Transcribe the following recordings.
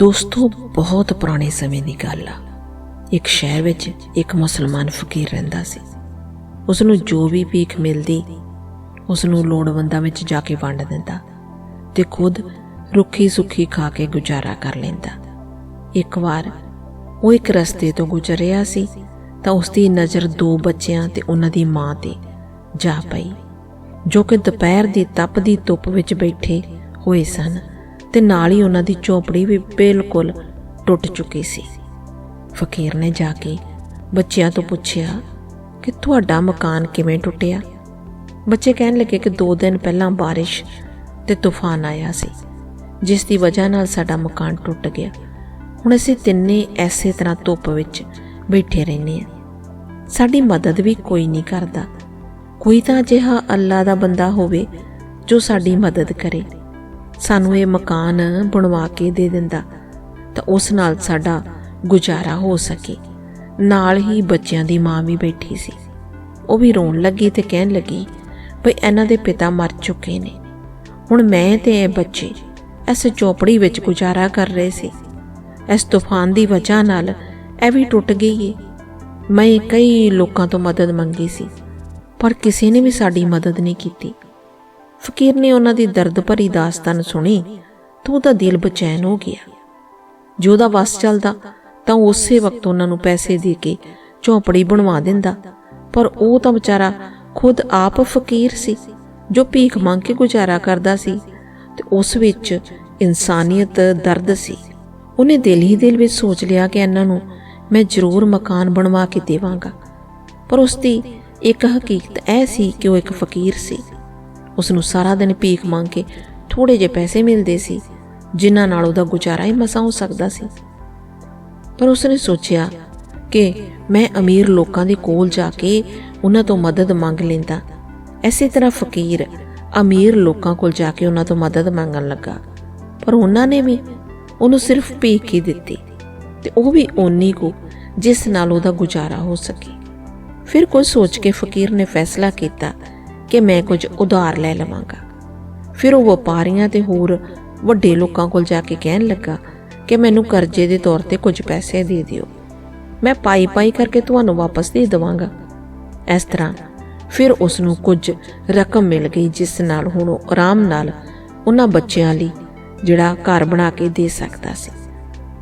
ਦੋਸਤੋ, ਬਹੁਤ ਪੁਰਾਣੇ ਸਮੇਂ ਦੀ ਗੱਲ ਆ। ਇੱਕ ਸ਼ਹਿਰ ਵਿੱਚ ਇੱਕ ਮੁਸਲਮਾਨ ਫਕੀਰ ਰਹਿੰਦਾ ਸੀ। ਉਸ ਨੂੰ ਜੋ ਵੀ ਭੀਖ ਮਿਲਦੀ ਉਸ ਨੂੰ ਲੋੜਵੰਦਾਂ ਵਿੱਚ ਜਾ ਕੇ ਵੰਡ ਦਿੰਦਾ ਤੇ ਖੁਦ ਰੁੱਖੀ ਸੁੱਖੀ ਖਾ ਕੇ ਗੁਜ਼ਾਰਾ ਕਰ ਲੈਂਦਾ। ਇੱਕ ਵਾਰ ਉਹ ਇੱਕ ਰਸਤੇ ਤੋਂ ਗੁਜ਼ਰ ਰਿਹਾ ਸੀ ਤਾਂ ਉਸ ਦੀ ਨਜ਼ਰ ਦੋ ਬੱਚਿਆਂ ਤੇ ਉਹਨਾਂ ਦੀ ਮਾਂ ਤੇ ਜਾ ਪਈ, ਜੋ ਕਿ ਦੁਪਹਿਰ ਦੀ ਤਪਦੀ ਧੁੱਪ ਵਿੱਚ ਬੈਠੇ ਹੋਏ ਸਨ। ਤੇ ਨਾਲ ਹੀ ਉਹਨਾਂ ਦੀ ਝੋਪੜੀ ਵੀ ਬਿਲਕੁਲ ਟੁੱਟ ਚੁੱਕੀ ਸੀ। ਫਕੀਰ ਨੇ ਜਾ ਕੇ ਬੱਚਿਆਂ ਤੋਂ ਪੁੱਛਿਆ ਕਿ ਤੁਹਾਡਾ ਮਕਾਨ ਕਿਵੇਂ ਟੁੱਟਿਆ? ਬੱਚੇ ਕਹਿਣ ਲੱਗੇ ਕਿ 2 ਦਿਨ ਪਹਿਲਾਂ ਬਾਰਿਸ਼ ਤੇ ਤੂਫਾਨ ਆਇਆ ਸੀ, ਜਿਸ ਦੀ ਵਜ੍ਹਾ ਨਾਲ ਸਾਡਾ ਮਕਾਨ ਟੁੱਟ ਗਿਆ। ਹੁਣ ਅਸੀਂ ਤਿੰਨੇ ਐਸੇ ਤਰ੍ਹਾਂ ਧੁੱਪ ਵਿੱਚ ਬੈਠੇ ਰਹਿੰਦੇ ਹਾਂ। ਸਾਡੀ ਮਦਦ ਵੀ ਕੋਈ ਨਹੀਂ ਕਰਦਾ। ਕੋਈ ਤਾਂ ਅਜਿਹਾ ਅੱਲਾ ਦਾ ਬੰਦਾ ਹੋਵੇ ਜੋ ਸਾਡੀ ਮਦਦ ਕਰੇ। ਸਾਨੂੰ ਇਹ ਮਕਾਨ ਬਣਵਾ ਕੇ ਦੇ ਦਿੰਦਾ ਤਾਂ ਉਸ ਨਾਲ ਸਾਡਾ ਗੁਜ਼ਾਰਾ ਹੋ ਸਕੇ। ਨਾਲ ਹੀ ਬੱਚਿਆਂ ਦੀ ਮਾਂ ਵੀ ਬੈਠੀ ਸੀ। ਉਹ ਵੀ ਰੋਣ ਲੱਗੀ ਤੇ ਕਹਿਣ ਲੱਗੀ, ਭਈ ਇਹਨਾਂ ਦੇ ਪਿਤਾ ਮਰ ਚੁੱਕੇ ਨੇ। ਹੁਣ ਮੈਂ ਤੇ ਇਹ ਬੱਚੇ ਇਸ ਚੋਪੜੀ ਵਿੱਚ ਗੁਜ਼ਾਰਾ ਕਰ ਰਹੇ ਸੀ। ਇਸ ਤੂਫਾਨ ਦੀ ਵਜ੍ਹਾ ਨਾਲ ਇਹ ਵੀ ਟੁੱਟ ਗਈ ਏ। ਮੈਂ ਕਈ ਲੋਕਾਂ ਤੋਂ ਮਦਦ ਮੰਗੀ ਸੀ, ਪਰ ਕਿਸੇ ਨੇ ਵੀ ਸਾਡੀ ਮਦਦ ਨਹੀਂ ਕੀਤੀ। ਫਕੀਰ ਨੇ ਉਹਨਾਂ ਦੀ ਦਰਦ ਭਰੀ ਦਾਸਤਾਨ ਸੁਣੀ ਤਾਂ ਉਹਦਾ ਦਿਲ ਬਚੈਨ ਹੋ ਗਿਆ। ਜੋ ਉਹਦਾ ਵਸ ਚੱਲਦਾ ਤਾਂ ਉਸੇ ਵਕਤ ਉਹਨਾਂ ਨੂੰ ਪੈਸੇ ਦੇ ਕੇ ਝੌਂਪੜੀ ਬਣਵਾ ਦਿੰਦਾ। ਪਰ ਉਹ ਤਾਂ ਵਿਚਾਰਾ ਖੁਦ ਆਪ ਫਕੀਰ ਸੀ, ਜੋ ਭੀਖ ਮੰਗ ਕੇ ਗੁਜ਼ਾਰਾ ਕਰਦਾ ਸੀ ਤੇ ਉਸ ਵਿੱਚ ਇਨਸਾਨੀਅਤ ਦਰਦ ਸੀ। ਉਹਨੇ ਦਿਲ ਹੀ ਦਿਲ ਵਿੱਚ ਸੋਚ ਲਿਆ ਕਿ ਇਹਨਾਂ ਨੂੰ ਮੈਂ ਜ਼ਰੂਰ ਮਕਾਨ ਬਣਵਾ ਕੇ ਦੇਵਾਂਗਾ। ਪਰ ਉਸ ਦੀ ਇੱਕ ਹਕੀਕਤ ਇਹ ਸੀ ਕਿ ਉਹ ਇੱਕ ਫਕੀਰ ਸੀ। ਉਸ ਨੂੰ ਸਾਰਾ ਦਿਨ ਭੀਖ ਮੰਗ ਕੇ ਥੋੜੇ ਜਿਹੇ ਪੈਸੇ ਮਿਲਦੇ ਸੀ, ਜਿਨ੍ਹਾਂ ਨਾਲ ਉਹਦਾ ਗੁਜ਼ਾਰਾ ਹੀ ਮਸਾਂ ਹੋ ਸਕਦਾ ਸੀ। ਪਰ ਉਸਨੇ ਸੋਚਿਆ ਕਿ ਮੈਂ ਅਮੀਰ ਲੋਕਾਂ ਦੇ ਕੋਲ ਜਾ ਕੇ ਉਹਨਾਂ ਤੋਂ ਮਦਦ ਮੰਗ ਲੈਂਦਾ। ਐਸੇ ਤਰ੍ਹਾਂ ਫਕੀਰ ਅਮੀਰ ਲੋਕਾਂ ਕੋਲ ਜਾ ਕੇ ਉਹਨਾਂ ਤੋਂ ਮਦਦ ਮੰਗਣ ਲੱਗਾ। ਪਰ ਉਹਨਾਂ ਨੇ ਵੀ ਉਹਨੂੰ ਸਿਰਫ ਭੀਖ ਹੀ ਦਿੱਤੀ ਤੇ ਉਹ ਵੀ ਓਨੀ ਕੁ ਜਿਸ ਨਾਲ ਉਹਦਾ ਗੁਜ਼ਾਰਾ ਹੋ ਸਕੇ। ਫਿਰ ਕੁਝ ਸੋਚ ਕੇ ਫਕੀਰ ਨੇ ਫੈਸਲਾ ਕੀਤਾ ਕਿ ਮੈਂ ਕੁਝ ਉਧਾਰ ਲੈ ਲਵਾਂਗਾ। ਫਿਰ ਉਹ ਵਪਾਰੀਆਂ ਤੇ ਹੋਰ ਵੱਡੇ ਲੋਕਾਂ ਕੋਲ ਜਾ ਕੇ ਕਹਿਣ ਲੱਗਾ ਕਿ ਮੈਨੂੰ ਕਰਜ਼ੇ ਦੇ ਤੌਰ ਤੇ ਕੁਝ ਪੈਸੇ ਦੇ ਦਿਓ। ਮੈਂ ਪਾਈ ਪਾਈ ਕਰਕੇ ਤੁਹਾਨੂੰ ਵਾਪਸ ਦੇ ਦੇਵਾਂਗਾ। ਇਸ ਤਰ੍ਹਾਂ ਫਿਰ ਉਸ ਨੂੰ ਕੁਝ ਰਕਮ ਮਿਲ ਗਈ, ਜਿਸ ਨਾਲ ਹੁਣ ਉਹ ਆਰਾਮ ਨਾਲ ਉਹਨਾਂ ਬੱਚਿਆਂ ਲਈ ਜਿਹੜਾ ਘਰ ਬਣਾ ਕੇ ਦੇ ਸਕਦਾ ਸੀ।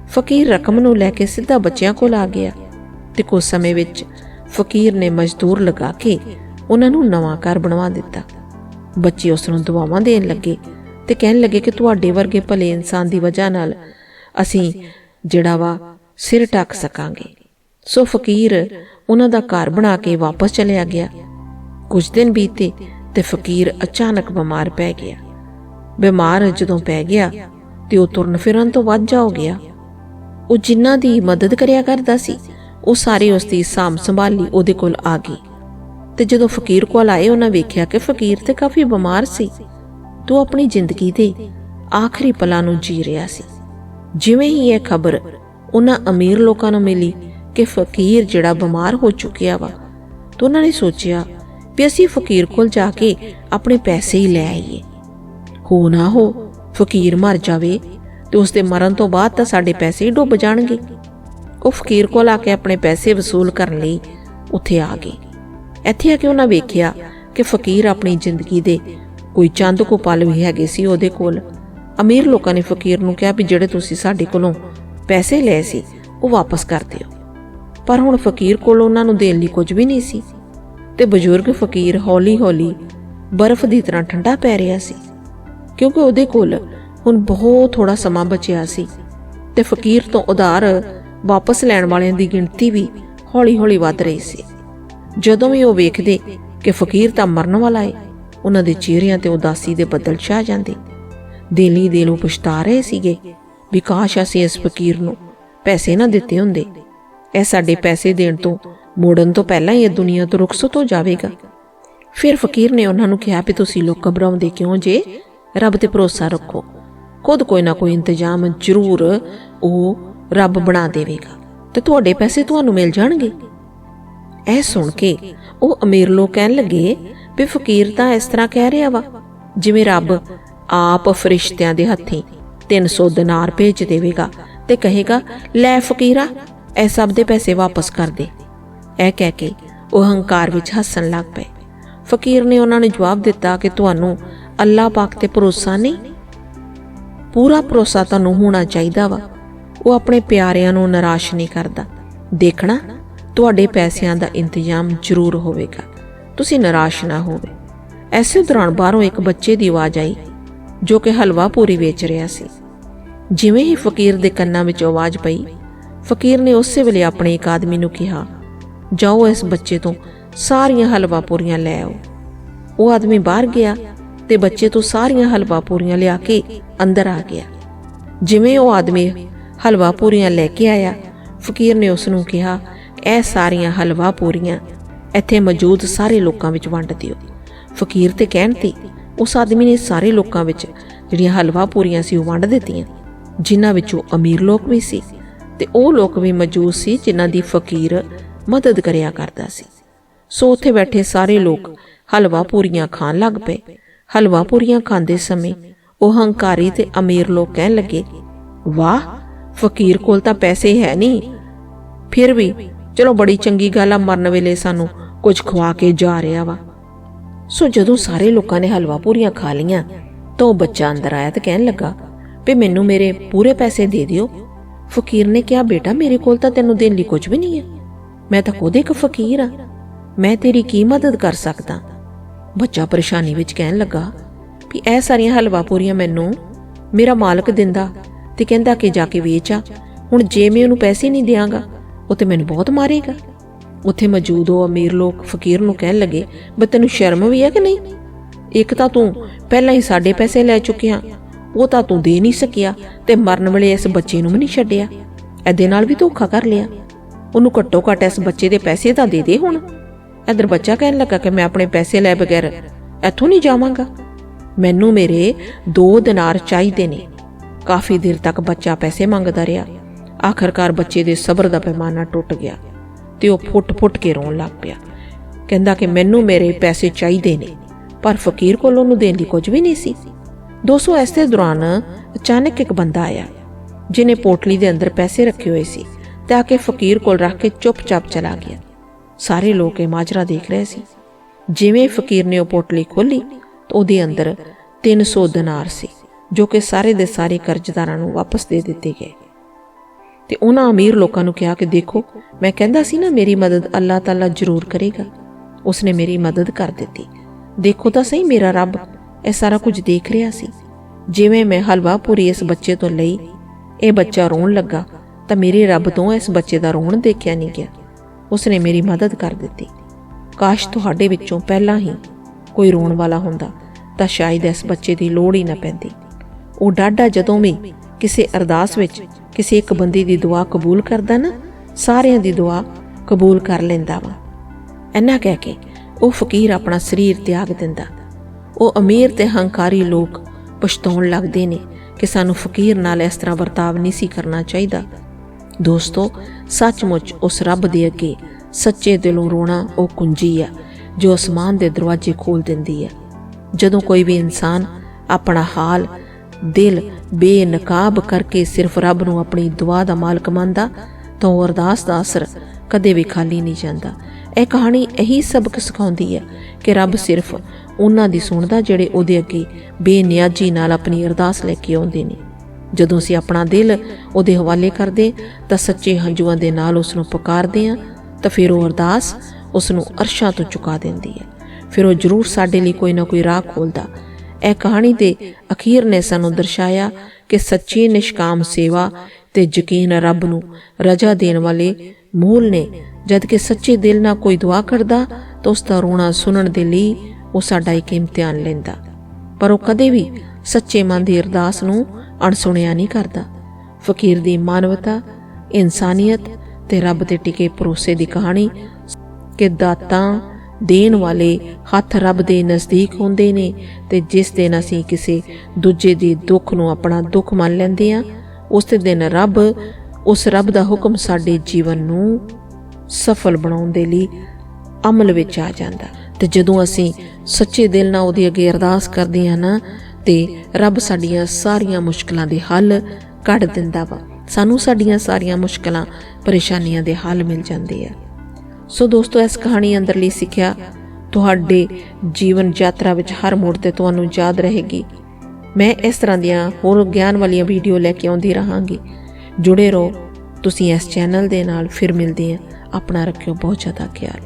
ਫਕੀਰ ਰਕਮ ਨੂੰ ਲੈ ਕੇ ਸਿੱਧਾ ਬੱਚਿਆਂ ਕੋਲ ਆ ਗਿਆ ਤੇ ਕੁਝ ਸਮੇਂ ਵਿੱਚ ਫਕੀਰ ਨੇ ਮਜ਼ਦੂਰ ਲਗਾ ਕੇ ਉਹਨਾਂ ਨੂੰ ਨਵਾਂ ਘਰ ਬਣਵਾ ਦਿੱਤਾ। ਬੱਚੇ ਉਸ ਨੂੰ ਦੁਆਵਾਂ ਦੇਣ ਲੱਗੇ ਤੇ ਕਹਿਣ ਲੱਗੇ ਕਿ ਤੁਹਾਡੇ ਵਰਗੇ ਭਲੇ ਇਨਸਾਨ ਦੀ ਵਜ੍ਹਾ ਨਾਲ ਅਸੀਂ ਜਿਹੜਾ ਵਾ ਸਿਰ ਟੱਕ ਸਕਾਂਗੇ। ਸੋ ਫਕੀਰ ਉਹਨਾਂ ਦਾ ਘਰ ਬਣਾ ਕੇ ਵਾਪਸ ਚਲਿਆ ਗਿਆ। ਕੁਝ ਦਿਨ ਬੀਤੇ ਤੇ ਫਕੀਰ ਅਚਾਨਕ ਬਿਮਾਰ ਪੈ ਗਿਆ। ਬਿਮਾਰ ਜਦੋਂ ਪੈ ਗਿਆ ਤੇ ਉਹ ਤੁਰਨ ਫਿਰਨ ਤੋਂ ਵੱਧ ਜਾ ਹੋ ਗਿਆ। ਉਹ ਜਿਨ੍ਹਾਂ ਦੀ ਮਦਦ ਕਰਿਆ ਕਰਦਾ ਸੀ, ਉਹ ਸਾਰੇ ਉਸ ਦੀ ਸਾਂਭ ਸੰਭਾਲੀ ਉਹਦੇ ਕੋਲ ਆ ਗਈ। ਤੇ ਜਦੋਂ ਫਕੀਰ ਕੋਲ ਆਏ, ਉਹਨਾਂ ਵੇਖਿਆ ਕਿ ਫਕੀਰ ਤੇ ਕਾਫੀ ਬਿਮਾਰ ਸੀ। ਤੇ ਉਹ ਆਪਣੀ ਜ਼ਿੰਦਗੀ ਦੇ ਆਖਰੀ ਪਲਾਂ ਨੂੰ ਜੀ ਰਿਹਾ ਸੀ। ਜਿਵੇਂ ਹੀ ਇਹ ਖਬਰ ਉਹਨਾਂ ਅਮੀਰ ਲੋਕਾਂ ਨੂੰ ਮਿਲੀ ਕਿ ਫਕੀਰ ਜਿਹੜਾ ਬਿਮਾਰ ਹੋ ਚੁੱਕਿਆ ਵਾ, ਤਾਂ ਉਹਨਾਂ ਨੇ ਸੋਚਿਆ ਵੀ ਅਸੀਂ ਫਕੀਰ ਕੋਲ ਜਾ ਕੇ ਆਪਣੇ ਪੈਸੇ ਹੀ ਲੈ ਆਈਏ। ਹੋ ਨਾ ਹੋ, ਫਕੀਰ ਮਰ ਜਾਵੇ ਤੇ ਉਸ ਦੇ ਮਰਨ ਤੋਂ ਬਾਅਦ ਤਾਂ ਸਾਡੇ ਪੈਸੇ ਹੀ ਡੁੱਬ ਜਾਣਗੇ। ਉਹ ਫਕੀਰ ਕੋਲ ਆ ਕੇ ਆਪਣੇ ਪੈਸੇ ਵਸੂਲ ਕਰਨ ਲਈ ਉੱਥੇ ਆ ਗਏ ਇੱਥੇ ਆ ਕੇ ਉਹਨਾਂ ਵੇਖਿਆ ਕਿ ਫਕੀਰ ਆਪਣੀ ਜ਼ਿੰਦਗੀ ਦੇ ਕੋਈ ਚੰਦ ਕੋ ਪਲ ਵੀ ਹੈਗੇ ਸੀ ਉਹਦੇ ਕੋਲ। ਅਮੀਰ ਲੋਕਾਂ ਨੇ ਫਕੀਰ ਨੂੰ ਕਿਹਾ ਵੀ ਜਿਹੜੇ ਤੁਸੀਂ ਸਾਡੇ ਕੋਲੋਂ ਪੈਸੇ ਲਏ ਸੀ, ਉਹ ਵਾਪਸ ਕਰ ਦਿਓ। ਪਰ ਹੁਣ ਫਕੀਰ ਕੋਲ ਉਹਨਾਂ ਨੂੰ ਦੇਣ ਲਈ ਕੁਝ ਵੀ ਨਹੀਂ ਸੀ ਤੇ ਬਜ਼ੁਰਗ ਫਕੀਰ ਹੌਲੀ-ਹੌਲੀ ਬਰਫ਼ ਦੀ ਤਰ੍ਹਾਂ ਠੰਡਾ ਪੈ ਰਿਹਾ ਸੀ। ਕਿਉਂਕਿ ਉਹਦੇ ਕੋਲ ਹੁਣ ਬਹੁਤ ਥੋੜਾ ਸਮਾਂ ਬਚਿਆ ਸੀ ਤੇ ਫਕੀਰ ਤੋਂ ਉਧਾਰ ਵਾਪਸ ਲੈਣ ਵਾਲਿਆਂ ਦੀ ਗਿਣਤੀ ਵੀ ਹੌਲੀ-ਹੌਲੀ ਵੱਧ ਰਹੀ ਸੀ। ਜਦੋਂ ਵੀ ਉਹ ਵੇਖਦੇ ਕਿ ਫਕੀਰ ਤਾਂ ਮਰਨ ਵਾਲਾ ਏ, ਉਹਨਾਂ ਦੇ ਚਿਹਰਿਆਂ ਤੇ ਉਦਾਸੀ ਦੇ ਬੱਦਲ ਛਾ ਜਾਂਦੇ। ਦਿਲੀ ਦਿਲੋਂ ਪਛਤਾ ਰਹੇ ਸੀਗੇ ਵੀ ਕਾਸ਼ ਅਸੀਂ ਇਸ ਫਕੀਰ ਨੂੰ ਪੈਸੇ ਨਾ ਦਿੱਤੇ ਹੁੰਦੇ। ਇਹ ਸਾਡੇ ਪੈਸੇ ਦੇਣ ਤੋਂ ਮੋੜਨ ਤੋਂ ਪਹਿਲਾਂ ਹੀ ਇਹ ਦੁਨੀਆ ਤੋਂ ਰੁਖਸਤ ਹੋ ਜਾਵੇਗਾ। ਫਿਰ ਫਕੀਰ ਨੇ ਉਹਨਾਂ ਨੂੰ ਕਿਹਾ ਵੀ ਤੁਸੀਂ ਲੋਕ ਘਬਰਾਉਂਦੇ ਕਿਉਂ ਜੇ? ਰੱਬ ਤੇ ਭਰੋਸਾ ਰੱਖੋ। ਖੁਦ ਕੋਈ ਨਾ ਕੋਈ ਇੰਤਜ਼ਾਮ ਜ਼ਰੂਰ ਉਹ ਰੱਬ ਬਣਾ ਦੇਵੇਗਾ ਤੇ ਤੁਹਾਡੇ ਪੈਸੇ ਤੁਹਾਨੂੰ ਮਿਲ ਜਾਣਗੇ। ਇਹ ਸੁਣ ਕੇ ਉਹ ਅਮੀਰ ਲੋਕ ਕਹਿਣ ਲੱਗੇ, ਵੀ ਫਕੀਰ ਤਾਂ ਇਸ ਤਰ੍ਹਾਂ ਕਹਿ ਰਿਹਾ ਵਾ, ਜਿਵੇਂ ਰੱਬ ਆਪ ਫਰਿਸ਼ਤਿਆਂ ਦੇ ਹੱਥੀਂ 300 ਦਿਨਾਰ ਭੇਜ ਦੇਵੇਗਾ ਤੇ ਕਹੇਗਾ, ਲੈ ਫਕੀਰਾ, ਇਹ ਸਭ ਦੇ ਪੈਸੇ ਵਾਪਸ ਕਰ ਦੇ। ਇਹ ਕਹਿ ਕੇ ਉਹ ਹੰਕਾਰ ਵਿੱਚ ਹੱਸਣ ਲੱਗ ਪਏ। ਫਕੀਰ ਨੇ ਉਹਨਾਂ ਨੂੰ ਜਵਾਬ ਦਿੱਤਾ ਕਿ ਤੁਹਾਨੂੰ ਅੱਲਾਹ ਪਾਕ ਤੇ ਭਰੋਸਾ ਨਹੀਂ? ਪੂਰਾ ਭਰੋਸਾ ਤੁਹਾਨੂੰ ਹੋਣਾ ਚਾਹੀਦਾ ਵਾ। ਉਹ ਆਪਣੇ ਪਿਆਰਿਆਂ ਨੂੰ ਨਿਰਾਸ਼ ਨਹੀਂ ਕਰਦਾ। ਦੇਖਣਾ ਤੁਹਾਡੇ ਪੈਸਿਆਂ ਦਾ ਇੰਤਜ਼ਾਮ ਜ਼ਰੂਰ ਹੋਵੇਗਾ। ਤੁਸੀਂ ਨਿਰਾਸ਼ ਨਾ ਹੋਵੇ। ਐਸੇ ਦੌਰਾਨ ਬਾਹਰੋਂ ਇੱਕ ਬੱਚੇ ਦੀ ਆਵਾਜ਼ ਆਈ, ਜੋ ਕਿ ਹਲਵਾ ਪੂਰੀ ਵੇਚ ਰਿਹਾ ਸੀ। ਜਿਵੇਂ ਹੀ ਫਕੀਰ ਦੇ ਕੰਨਾਂ ਵਿੱਚ ਆਵਾਜ਼ ਪਈ, ਫਕੀਰ ਨੇ ਉਸੇ ਵੇਲੇ ਆਪਣੇ ਇੱਕ ਆਦਮੀ ਨੂੰ ਕਿਹਾ, ਜਾਓ ਇਸ ਬੱਚੇ ਤੋਂ ਸਾਰੀਆਂ ਹਲਵਾ ਪੂਰੀਆਂ ਲੈ ਆਓ। ਉਹ ਆਦਮੀ ਬਾਹਰ ਗਿਆ ਤੇ ਬੱਚੇ ਤੋਂ ਸਾਰੀਆਂ ਹਲਵਾ ਪੂਰੀਆਂ ਲਿਆ ਕੇ ਅੰਦਰ ਆ ਗਿਆ। ਜਿਵੇਂ ਉਹ ਆਦਮੀ ਹਲਵਾ ਪੂਰੀਆਂ ਲੈ ਕੇ ਆਇਆ, ਫਕੀਰ ਨੇ ਉਸ ਨੂੰ ਕਿਹਾ ਇਹ ਸਾਰੀਆਂ ਹਲਵਾ ਪੂਰੀਆਂ ਇੱਥੇ ਮੌਜੂਦ ਸਾਰੇ ਲੋਕਾਂ ਵਿੱਚ ਵੰਡ ਦਿਓ। ਫਕੀਰ ਤੇ ਕਹਿਣ ਤੇ ਉਸ ਆਦਮੀ ਨੇ ਸਾਰੇ ਲੋਕਾਂ ਵਿੱਚ ਜਿਹੜੀਆਂ ਹਲਵਾ ਪੂਰੀਆਂ ਸੀ ਉਹ ਵੰਡ ਦਿੱਤੀਆਂ, ਜਿਨ੍ਹਾਂ ਵਿੱਚੋਂ ਅਮੀਰ ਲੋਕ ਵੀ ਸੀ ਤੇ ਉਹ ਲੋਕ ਵੀ ਮੌਜੂਦ ਸੀ ਜਿਨ੍ਹਾਂ ਦੀ ਫਕੀਰ ਮਦਦ ਕਰਿਆ ਕਰਦਾ ਸੀ। ਸੋ ਉੱਥੇ ਬੈਠੇ ਸਾਰੇ ਲੋਕ ਹਲਵਾ ਪੂਰੀਆਂ ਖਾਣ ਲੱਗ ਪਏ। ਹਲਵਾ ਪੂਰੀਆਂ ਖਾਂਦੇ ਸਮੇਂ ਉਹ ਹੰਕਾਰੀ ਤੇ ਅਮੀਰ ਲੋਕ ਕਹਿਣ ਲੱਗੇ, ਵਾਹ, ਫਕੀਰ ਕੋਲ ਤਾਂ ਪੈਸੇ ਹੈ ਨਹੀਂ। ਫਿਰ ਵੀ ਚਲੋ ਬੜੀ ਚੰਗੀ ਗੱਲ ਆ, ਮਰਨ ਵੇਲੇ ਸਾਨੂੰ ਕੁਝ ਖਵਾ ਕੇ ਜਾ ਰਿਹਾ ਵਾ। ਸੋ ਜਦੋਂ ਸਾਰੇ ਲੋਕਾਂ ਨੇ ਹਲਵਾ ਪੂਰੀਆਂ ਖਾ ਲੀਆਂ ਤਾਂ ਉਹ ਬੱਚਾ ਅੰਦਰ ਆਇਆ ਤੇ ਕਹਿਣ ਲੱਗਾ, ਵੀ ਮੈਨੂੰ ਮੇਰੇ ਪੂਰੇ ਪੈਸੇ ਦੇ ਦਿਓ। ਫਕੀਰ ਨੇ ਕਿਹਾ, ਬੇਟਾ, ਮੇਰੇ ਕੋਲ ਤਾਂ ਤੈਨੂੰ ਦੇਣ ਲਈ ਕੁਝ ਵੀ ਨਹੀਂ ਹੈ ਮੈਂ ਤਾਂ ਖੁਦ ਇੱਕ ਫਕੀਰ ਆ। ਮੈਂ ਤੇਰੀ ਕੀ ਮਦਦ ਕਰ ਸਕਦਾ? ਬੱਚਾ ਪਰੇਸ਼ਾਨੀ ਵਿੱਚ ਕਹਿਣ ਲੱਗਾ, ਵੀ ਇਹ ਸਾਰੀਆਂ ਹਲਵਾ ਪੂਰੀਆਂ ਮੈਨੂੰ, ਮੇਰਾ ਮਾਲਕ ਦਿੰਦਾ ਤੇ ਕਹਿੰਦਾ ਕਿ ਜਾ ਕੇ ਵੇਚ ਆ। ਹੁਣ ਜੇ ਮੈਂ ਉਹਨੂੰ ਪੈਸੇ ਨਹੀਂ ਦਿਆਂਗਾ ਉਹ ਤੇ ਮੈਨੂੰ ਬਹੁਤ ਮਾਰੇਗਾ। ਉੱਥੇ ਮੌਜੂਦ ਉਹ ਅਮੀਰ ਲੋਕ ਫਕੀਰ ਨੂੰ ਕਹਿਣ ਲੱਗੇ, ਬਈ ਤੈਨੂੰ ਸ਼ਰਮ ਵੀ ਹੈ ਕਿ ਨਹੀਂ? ਇੱਕ ਤਾਂ ਤੂੰ ਪਹਿਲਾਂ ਹੀ ਸਾਡੇ ਪੈਸੇ ਲੈ ਚੁੱਕਿਆ, ਉਹ ਤਾਂ ਤੂੰ ਦੇ ਨਹੀਂ ਸਕਿਆ ਤੇ ਮਰਨ ਵੇਲੇ ਇਸ ਬੱਚੇ ਨੂੰ ਵੀ ਨਹੀਂ ਛੱਡਿਆ। ਇਹਦੇ ਨਾਲ ਵੀ ਧੋਖਾ ਕਰ ਲਿਆ। ਉਹਨੂੰ ਘੱਟੋ ਘੱਟ ਇਸ ਬੱਚੇ ਦੇ ਪੈਸੇ ਤਾਂ ਦੇ ਦੇ ਹੁਣ। ਇਧਰ ਬੱਚਾ ਕਹਿਣ ਲੱਗਾ ਕਿ ਮੈਂ ਆਪਣੇ ਪੈਸੇ ਲੈ ਬਗੈਰ ਇੱਥੋਂ ਨਹੀਂ ਜਾਵਾਂਗਾ। ਮੈਨੂੰ ਮੇਰੇ 2 ਦਿਨਾਰ ਚਾਹੀਦੇ ਨੇ। ਕਾਫੀ ਦੇਰ ਤੱਕ ਬੱਚਾ ਪੈਸੇ ਮੰਗਦਾ ਰਿਹਾ। ਆਖਰਕਾਰ ਬੱਚੇ ਦੇ ਸਬਰ ਦਾ ਪੈਮਾਨਾ ਟੁੱਟ ਗਿਆ ਤੇ ਉਹ ਫੁੱਟ-ਫੁੱਟ ਕੇ ਰੋਣ ਲੱਗ ਪਿਆ। ਕਹਿੰਦਾ ਕਿ ਮੈਨੂੰ ਮੇਰੇ ਪੈਸੇ ਚਾਹੀਦੇ ਨੇ, ਪਰ ਫਕੀਰ ਕੋਲ ਉਹਨੂੰ ਦੇਣ ਲਈ ਕੁਝ ਵੀ ਨਹੀਂ ਸੀ। ਦੋਸਤੋ ਐਸੇ ਦੌਰਾਨ ਅਚਾਨਕ ਇੱਕ ਬੰਦਾ ਆਇਆ ਜਿਨੇ ਪੋਟਲੀ ਦੇ ਅੰਦਰ ਪੈਸੇ ਰੱਖੇ ਹੋਏ ਸੀ ਤੇ ਆ ਕੇ ਫਕੀਰ ਕੋਲ ਰੱਖ ਕੇ ਚੁੱਪਚਾਪ ਚਲਾ ਗਿਆ। ਸਾਰੇ ਲੋਕ ਇਹ ਮਾਜਰਾ ਦੇਖ ਰਹੇ ਸੀ। ਜਿਵੇਂ ਫਕੀਰ ਨੇ ਉਹ ਪੋਟਲੀ ਖੋਲੀ ਤਾਂ ਉਹਦੇ ਅੰਦਰ 300 ਦਿਨਾਰ ਸੀ, ਜੋ ਕਿ ਸਾਰੇ ਦੇ ਸਾਰੇ ਕਰਜ਼ਦਾਰਾਂ ਨੂੰ ਵਾਪਸ ਦੇ ਦਿੱਤੇ ਗਏ। ਤੇ ਉਹਨਾਂ ਅਮੀਰ ਲੋਕਾਂ ਨੂੰ ਕਿਹਾ ਕਿ ਦੇਖੋ, ਮੈਂ ਕਹਿੰਦਾ ਸੀ ਨਾ, ਮੇਰੀ ਮਦਦ ਅੱਲਾਹ ਤਾਲਾ ਜ਼ਰੂਰ ਕਰੇਗਾ। ਉਸਨੇ ਮੇਰੀ ਮਦਦ ਕਰ ਦਿੱਤੀ। ਦੇਖੋ ਤਾਂ ਸਹੀ ਮੇਰਾ ਰੱਬ ਇਹ ਸਾਰਾ ਕੁਝ ਦੇਖ ਰਿਹਾ ਸੀ। ਜਿਵੇਂ ਮੈਂ ਹਲਵਾ ਪੂਰੀ ਇਸ ਬੱਚੇ ਤੋਂ ਲਈ, ਇਹ ਬੱਚਾ ਰੋਣ ਲੱਗਾ, ਤਾਂ ਮੇਰੇ ਰੱਬ ਤੋਂ ਇਸ ਬੱਚੇ ਦਾ ਰੋਣ ਦੇਖਿਆ ਨਹੀਂ ਗਿਆ। ਉਸਨੇ ਮੇਰੀ ਮਦਦ ਕਰ ਦਿੱਤੀ। ਕਾਸ਼ ਤੁਹਾਡੇ ਵਿੱਚੋਂ ਪਹਿਲਾਂ ਹੀ ਕੋਈ ਰੋਣ ਵਾਲਾ ਹੁੰਦਾ, ਤਾਂ ਸ਼ਾਇਦ ਇਸ ਬੱਚੇ ਦੀ ਲੋੜ ਹੀ ਨਾ ਪੈਂਦੀ। ਉਹ ਡਾਡਾ ਜਦੋਂ ਵੀ ਕਿਸੇ ਅਰਦਾਸ ਵਿੱਚ ਕਿਸੇ ਇੱਕ ਬੰਦੇ ਦੀ ਦੁਆ ਕਬੂਲ ਕਰਦਾ ਨਾ, ਸਾਰਿਆਂ ਦੀ ਦੁਆ ਕਬੂਲ ਕਰ ਲੈਂਦਾ ਵਾ। ਇੰਨਾ ਕਹਿ ਕੇ ਉਹ ਫਕੀਰ ਆਪਣਾ ਸਰੀਰ ਤਿਆਗ ਦਿੰਦਾ। ਉਹ ਅਮੀਰ ਤੇ ਹੰਕਾਰੀ ਲੋਕ ਪਛਤਾਉਣ ਲੱਗਦੇ ਨੇ ਕਿ ਸਾਨੂੰ ਫਕੀਰ ਨਾਲ ਇਸ ਤਰ੍ਹਾਂ ਵਰਤਾਵ ਨਹੀਂ ਸੀ ਕਰਨਾ ਚਾਹੀਦਾ। ਦੋਸਤੋ, ਸੱਚਮੁੱਚ ਉਸ ਰੱਬ ਦੇ ਅੱਗੇ ਸੱਚੇ ਦਿਲੋਂ ਰੋਣਾ ਉਹ ਕੁੰਜੀ ਆ, ਜੋ ਅਸਮਾਨ ਦੇ ਦਰਵਾਜ਼ੇ ਖੋਲ ਦਿੰਦੀ ਹੈ ਜਦੋਂ ਕੋਈ ਵੀ ਇਨਸਾਨ ਆਪਣਾ ਹਾਲ, ਦਿਲ ਬੇਨਕਾਬ ਕਰਕੇ ਸਿਰਫ ਰੱਬ ਨੂੰ ਆਪਣੀ ਦੁਆ ਦਾ ਮਾਲਕ ਮੰਨਦਾ ਤਾਂ ਉਹ ਅਰਦਾਸ ਦਾ ਅਸਰ ਕਦੇ ਵੀ ਖਾਲੀ ਨਹੀਂ ਜਾਂਦਾ। ਇਹ ਕਹਾਣੀ ਇਹੀ ਸਬਕ ਸਿਖਾਉਂਦੀ ਹੈ ਕਿ ਰੱਬ ਸਿਰਫ ਉਹਨਾਂ ਦੀ ਸੁਣਦਾ ਜਿਹੜੇ ਉਹਦੇ ਅੱਗੇ ਬੇਨਿਆਜੀ ਨਾਲ ਆਪਣੀ ਅਰਦਾਸ ਲੈ ਕੇ ਆਉਂਦੇ ਨੇ। ਜਦੋਂ ਅਸੀਂ ਆਪਣਾ ਦਿਲ ਉਹਦੇ ਹਵਾਲੇ ਕਰਦੇ ਤਾਂ ਸੱਚੇ ਹੰਝੂਆਂ ਦੇ ਨਾਲ ਉਸ ਨੂੰ ਪੁਕਾਰਦੇ ਹਾਂ ਤਾਂ ਫਿਰ ਉਹ ਅਰਦਾਸ ਉਸ ਨੂੰ ਅਰਸ਼ਾਂ ਤੋਂ ਚੁਕਾ ਦਿੰਦੀ ਹੈ। ਫਿਰ ਉਹ ਜ਼ਰੂਰ ਸਾਡੇ ਲਈ ਕੋਈ ਨਾ ਕੋਈ ਰਾਹ ਖੋਲਦਾ ਇਹ ਕਹਾਣੀ ਦੇ ਅਖੀਰ ਨੇ ਸਾਨੂੰ ਦਰਸਾਇਆ ਕਿ ਸੱਚੀ ਨਿਸ਼ਕਾਮ ਸੇਵਾ ਤੇ ਯਕੀਨ ਰੱਬ ਨੂੰ ਰਜਾ ਦੇਣ ਵਾਲੇ ਮੂਲ ਨੇ। ਜਦ ਕਿ ਸੱਚੇ ਦਿਲ ਨਾਲ ਕੋਈ ਦੁਆ ਕਰਦਾ ਤਾਂ ਉਸ ਦਾ ਰੋਣਾ ਸੁਣਨ ਦੇ ਲਈ ਉਹ ਸਾਡਾ ਇੱਕ ਇਮਤਿਹਾਨ ਲੈਂਦਾ। ਪਰ ਉਹ ਕਦੇ ਵੀ ਸੱਚੇ ਮਨ ਦੀ ਅਰਦਾਸ ਨੂੰ ਅਣਸੁਣਿਆ ਨਹੀਂ ਕਰਦਾ। ਫਕੀਰ ਦੀ ਮਾਨਵਤਾ, ਇਨਸਾਨੀਅਤ ਤੇ ਰੱਬ ਤੇ ਟਿਕੇ ਭਰੋਸੇ ਦੀ ਕਹਾਣੀ ਕਿ ਦਾਤਾਂ ਦੇਣ ਵਾਲੇ ਹੱਥ ਰੱਬ ਦੇ ਨਜ਼ਦੀਕ ਹੁੰਦੇ ਨੇ ਤੇ ਜਿਸ ਦਿਨ ਅਸੀਂ ਕਿਸੇ ਦੂਜੇ ਦੇ ਦੁੱਖ ਨੂੰ ਆਪਣਾ ਦੁੱਖ ਮੰਨ ਲੈਂਦੇ ਆ ਉਸ ਦਿਨ ਰੱਬ ਉਸ ਰੱਬ ਦਾ ਹੁਕਮ ਸਾਡੇ ਜੀਵਨ ਨੂੰ ਸਫਲ ਬਣਾਉਣ ਦੇ ਲਈ ਅਮਲ ਵਿੱਚ ਆ ਜਾਂਦਾ। ਤੇ ਜਦੋਂ ਅਸੀਂ ਸੱਚੇ ਦਿਲ ਨਾਲ ਉਹਦੀ ਅੱਗੇ ਅਰਦਾਸ ਕਰਦੇ ਆ ਨਾ, ਤੇ ਰੱਬ ਸਾਡੀਆਂ ਸਾਰੀਆਂ ਮੁਸ਼ਕਲਾਂ ਦੇ ਹੱਲ ਕੱਢ ਦਿੰਦਾ ਵਾ। ਸਾਨੂੰ ਸਾਡੀਆਂ ਸਾਰੀਆਂ ਮੁਸ਼ਕਲਾਂ, ਪਰੇਸ਼ਾਨੀਆਂ ਦੇ ਹੱਲ ਮਿਲ ਜਾਂਦੇ ਆ। ਸੋ ਦੋਸਤੋ, ਇਸ ਕਹਾਣੀ ਅੰਦਰਲੀ ਸਿੱਖਿਆ ਤੁਹਾਡੇ ਜੀਵਨ ਯਾਤਰਾ ਵਿੱਚ ਹਰ ਮੋੜ ਤੇ ਤੁਹਾਨੂੰ ਯਾਦ ਰਹੇਗੀ। ਮੈਂ ਇਸ ਤਰ੍ਹਾਂ ਦੀਆਂ ਹੋਰ ਗਿਆਨ ਵਾਲੀਆਂ ਵੀਡੀਓ ਲੈ ਕੇ ਆਉਂਦੀ ਰਹਾਂਗੀ। ਜੁੜੇ ਰਹੋ। ਤੁਸੀਂ ਇਸ ਚੈਨਲ ਦੇ ਨਾਲ ਫਿਰ ਮਿਲਦੇ ਹਾਂ। ਆਪਣਾ ਰੱਖਿਓ ਬਹੁਤ ਜ਼ਿਆਦਾ ਖਿਆਲ।